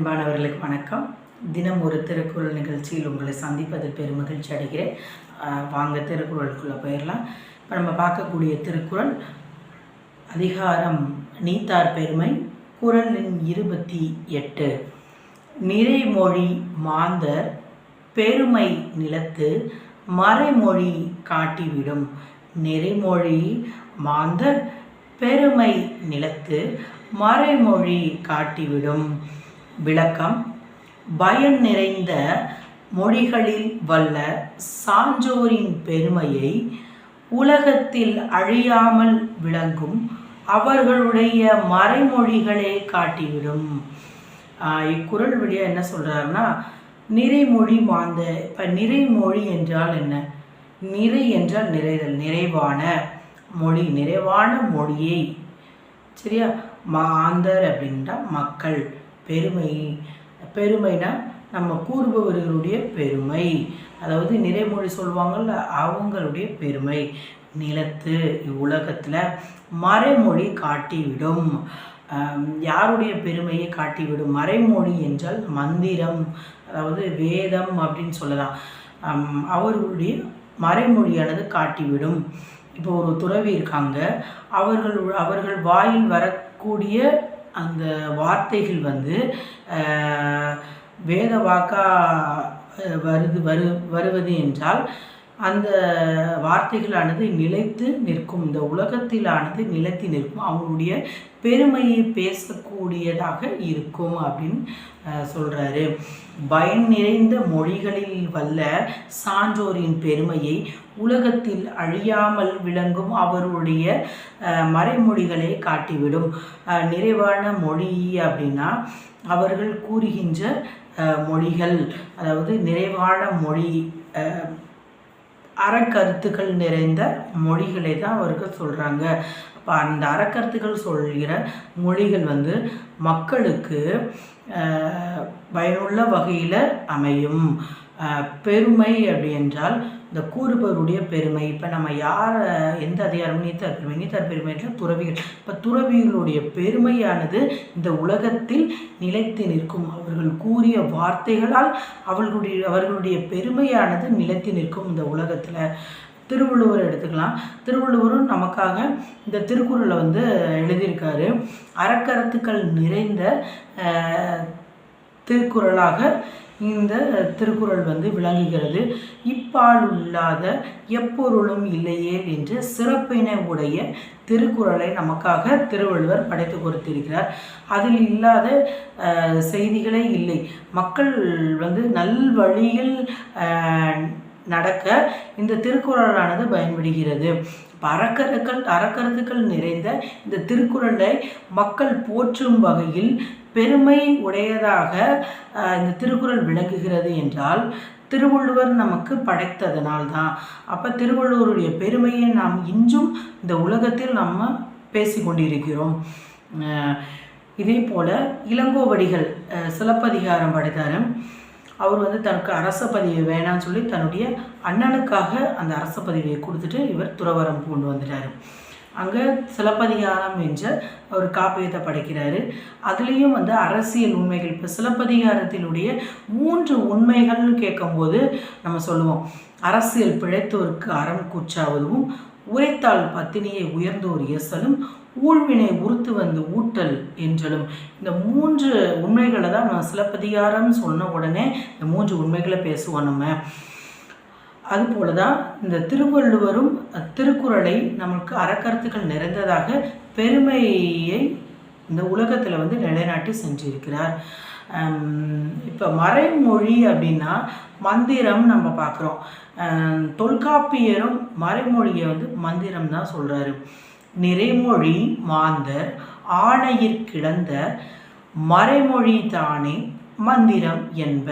அன்பானவர்களுக்கு வணக்கம். தினம் ஒரு திருக்குறள் நிகழ்ச்சியில் உங்களை சந்திப்பதில் பெருமகிழ்ச்சி அடைகிறேன். வாங்க திருக்குறளுக்குள்ளே போயிடலாம். இப்போ நம்ம பார்க்கக்கூடிய திருக்குறள் அதிகாரம் நீத்தார் பெருமை குறள் எண் இருபத்தி எட்டு. நிறைமொழி மாந்தர் பெருமை நிலத்து மறைமொழி காட்டிவிடும். நிறைமொழி மாந்தர் பெருமை நிலத்து மறைமொழி காட்டிவிடும். விளக்கம். பயன் நிறைந்த மொழிகளில் வல்ல சான்றோரின் பெருமையை உலகத்தில் அழியாமல் விளங்கும் அவர்களுடைய மறைமொழிகளே காட்டிவிடும். இக்குரல் இக்குறள் வழியா என்ன சொல்கிறாருன்னா நிறைமொழி மாந்த இப்போ நிறைமொழி என்றால் என்ன? நிறை என்றால் நிறைதல் நிறைவான மொழி நிறைவான மொழியை சரியா? மாந்தர் அப்படின்ட்டா மக்கள் பெருமை. பெருமைனா நம்ம கூறுபவர்களுடைய பெருமை. அதாவது நிறைமொழி சொல்லுவாங்கள்ல அவங்களுடைய பெருமை. நிலத்து இவ்வுலகத்தில் மறைமொழி காட்டிவிடும். யாருடைய பெருமையை காட்டிவிடும்? மறைமொழி என்றால் மந்திரம். அதாவது வேதம் அப்படின்னு சொல்லலாம். அவர்களுடைய மறைமொழியானது காட்டிவிடும். இப்போ ஒரு துறவி இருக்காங்க. அவர்கள் அவர்கள் வாயில் வரக்கூடிய அந்த வார்த்தைகள் வந்து வேத வாக்கா வருது வரு வருவது என்றால் அந்த வார்த்தைகளானது நிலைத்து நிற்கும் இந்த உலகத்திலானது நிலைத்து நிற்கும் அவங்களுடைய பெருமையை பேசக்கூடியதாக இருக்கும் அப்படின்னு சொல்கிறாரு பயன் நிறைந்த மொழிகளில் வல்ல சான்றோரின் பெருமையை உலகத்தில் அழியாமல் விளங்கும் அவருடைய மறைமொழிகளை காட்டிவிடும். நிறைவான மொழி அப்படின்னா அவர்கள் கூறுகின்ற மொழிகள். அதாவது நிறைவான மொழி அறக்கருத்துக்கள் நிறைந்த மொழிகளை தான் அவர்கள் சொல்கிறாங்க அப்போ அந்த அறக்கருத்துக்கள் சொல்கிற மொழிகள் வந்து மக்களுக்கு ஆஹ், பயனுள்ள வகையில் அமையும். பெருமை அப்படி என்றால் இந்த கூறுபவருடைய பெருமை. இப்போ நம்ம யார் எந்த அதிகாரம் நீத்தார் பெருமை நீத்தார் பெருமை என்றால் துறவிகள். இப்போ துறவிகளுடைய பெருமையானது இந்த உலகத்தில் நிலைத்து நிற்கும். அவர்கள் கூறிய வார்த்தைகளால் அவர்களுடைய அவர்களுடைய பெருமையானது நிலைத்து நிற்கும் இந்த உலகத்தில். திருவள்ளுவர் எடுத்துக்கலாம். திருவள்ளுவரும் நமக்காக இந்த திருக்குறளை வந்து எழுதியிருக்காரு. அறக்கருத்துக்கள் நிறைந்த திருக்குறளாக இந்த திருக்குறள் வந்து விளங்குகிறது. இப்பால் எப்பொருளும் இல்லையே என்று சிறப்பினை உடைய திருக்குறளை நமக்காக திருவள்ளுவர் படைத்து கொடுத்திருக்கிறார். அதில் இல்லாத செய்திகளே இல்லை. மக்கள் வந்து நல்வழியில் நடக்க இந்த திருக்குறளானது பயன்படுகிறது. இப்ப அறக்கருக்கள் அறக்கருத்துக்கள் நிறைந்த இந்த திருக்குறளை மக்கள் போற்றும் வகையில் பெருமை உடையதாக இந்த திருக்குறள் விளங்குகிறது என்றால் திருவள்ளுவர் நமக்கு படைத்ததனால் தான் அப்போ திருவள்ளுவருடைய பெருமையை நாம் இன்றும் இந்த உலகத்தில் நம்ம பேசிக்கொண்டிருக்கிறோம் இதே போல் இளங்கோவடிகள் சிலப்பதிகாரம் படைத்தார் அவர் வந்து தனக்கு அரச பதிவு வேணாம்னு சொல்லி தன்னுடைய அண்ணனுக்காக அந்த அரச பதவியை கொடுத்துட்டு இவர் துறவரம் கொண்டு வந்துட்டார். அங்கே சிலப்பதிகாரம் என்ற ஒரு காப்பியத்தை படைக்கிறாரு. அதுலேயும் வந்து அரசியல் உண்மைகள் இப்போ சிலப்பதிகாரத்தினுடைய மூன்று உண்மைகள்னு கேட்கும்போது நம்ம சொல்லுவோம். அரசியல் பிழைத்தோருக்கு அறம் கூச்சாவதும் உரைத்தால் பத்தினியை உயர்ந்தோர் இயசலும் ஊழ்வினை உறுத்து வந்து ஊட்டல் என்றலும். இந்த மூன்று உண்மைகளை தான் நம்ம சிலப்பதிகாரம் சொன்ன உடனே இந்த மூன்று உண்மைகளை பேசுவோம் நம்ம. அதுபோல தான் இந்த திருவள்ளுவரும் திருக்குறளை நமக்கு அறக்கருத்துக்கள் நிறைந்ததாக பெருமையை இந்த உலகத்தில் வந்து நிலைநாட்டி சென்றிருக்கிறார். இப்போ மறைமொழி அப்படின்னா மந்திரம் நம்ம பார்க்குறோம். தொல்காப்பியரும் மறைமொழியை வந்து மந்திரம் தான் சொல்கிறாரு நிறைமொழி மாந்தர் ஆணையிற் கிடந்த மறைமொழி தானே மந்திரம் என்ப.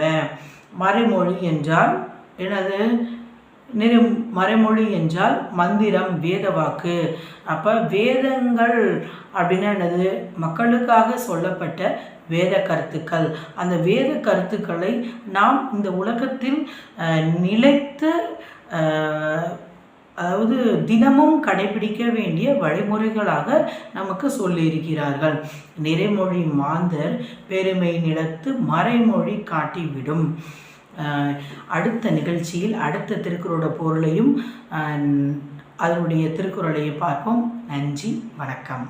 மறைமொழி என்றால் என்னது? நிறு மறைமொழி என்றால் மந்திரம் வேத வாக்கு அப்போ வேதங்கள் அப்படின்னா என்னது? மக்களுக்காக சொல்லப்பட்ட வேத கருத்துக்கள். அந்த வேத கருத்துக்களை நாம் இந்த உலகத்தில் நிலைத்து அதாவது தினமும் கடைபிடிக்க வேண்டிய வழிமுறைகளாக நமக்கு சொல்லியிருக்கிறார்கள். நிறைமொழி மாந்தர் பெருமை நிலத்து மறைமொழி காட்டிவிடும். அடுத்த நிகழ்ச்சியில் அடுத்த திருக்குறளோட பொருளையும் அதனுடைய திருக்குறளையும் பார்ப்போம். நன்றி வணக்கம்.